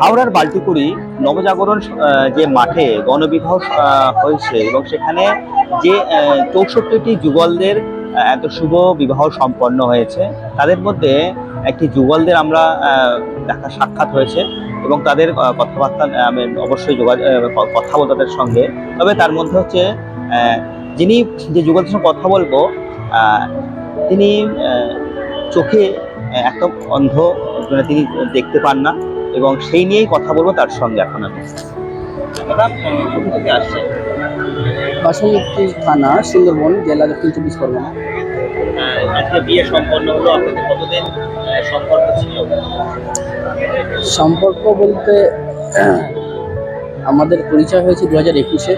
হাওড়ার বাল্টিকুড়ি নবজাগরণ যে মাঠে গণবিবাহ হয়েছে এবং সেখানে যে চৌষট্টিটি যুগলদের এত শুভ বিবাহ সম্পন্ন হয়েছে, তাদের মধ্যে একটি যুগলদের আমরা দেখা সাক্ষাৎ হয়েছে এবং তাদের কথাবার্তা আমি অবশ্যই যোগাযোগ কথা বলব তাদের সঙ্গে। তবে তার মধ্যে হচ্ছে যিনি যে যুগলদের সঙ্গে কথা বলব তিনি চোখে একদম অন্ধ মানে তিনি দেখতে পান না। এবং সেই নিয়েই কথা বলব তার সঙ্গে এখন আমি। বাসন্তী থানা সুন্দরবন জেলা দক্ষিণ চব্বিশ পরগনা। আজকে বিয়ে সম্পন্ন হলো আপনাদের কতদিন সম্পর্ক ছিল? সম্পর্ক বলতে আমাদের পরিচয় হয়েছে দু হাজার একুশে।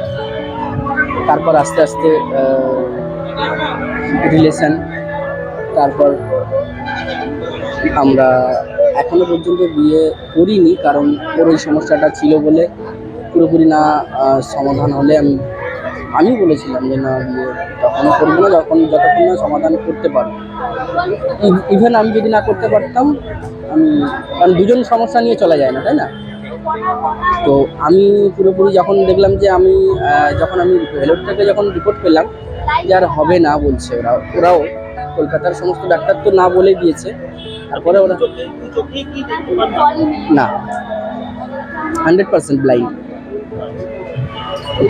তারপর আস্তে আস্তে রিলেশন তারপর আমরা এখনও পর্যন্ত বিয়ে করিনি, কারণ ওর ওই সমস্যাটা ছিল বলে পুরোপুরি না সমাধান হলে আমি আমি বলেছিলাম যে না, বিয়ে তখনও করব না, যখন যতক্ষণ না সমাধান করতে পারব। ইভেন আমি যদি না করতে পারতাম, আমি, কারণ দুজন সমস্যা নিয়ে চলা যায় না, তাই না? তো আমি পুরোপুরি যখন দেখলাম যে আমি যখন আমি ভেলোর থেকে যখন রিপোর্ট পেলাম যে আর হবে না বলছে ওরা, ওরাও কলকাতার সমস্ত ডাক্তার তো না বলে দিয়েছে তারপরে ওরা না? হান্ড্রেড পার্সেন্ট ব্লাইন্ড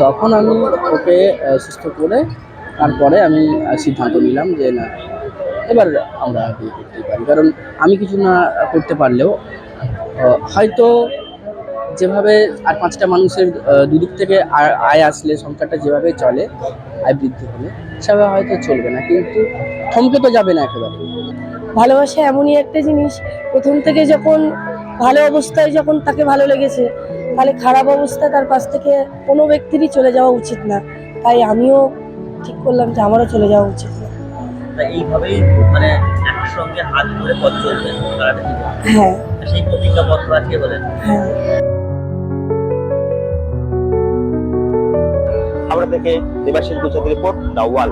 তখন আমি ওকে সুস্থ করে তারপরে আমি সিদ্ধান্ত নিলাম যে না, এবার আমরা বিয়ে করতেই পারি। কারণ আমি কিছু না করতে পারলেও হয়তো যেভাবে আর পাঁচটা মানুষের দুদিক থেকে আয় আসলে সংসারটা যেভাবে চলে, আয় বৃদ্ধি হলে, সেভাবে হয়তো চলবে না। কিন্তু থমকে তো যাবে না একেবারে। ভালোবাসা এমনই একটা জিনিস। প্রথম থেকে যখন ভালো অবস্থায় যখন তাকে ভালো লেগেছে তাহলে খারাপ অবস্থা তার পাশ থেকে কোনো ব্যক্তিরই চলে যাওয়া উচিত না। তাই আমিও ঠিক করলাম যে আমারও চলে যাওয়া উচিত না। এইভাবেই মানে একসঙ্গে হাত ধরে পথ চলবেন হ্যাঁ। সেই প্রতিজ্ঞাপত্র আজকে বলেন? হ্যাঁ। হাওড়া থেকে Debashis Gujarat report The Wall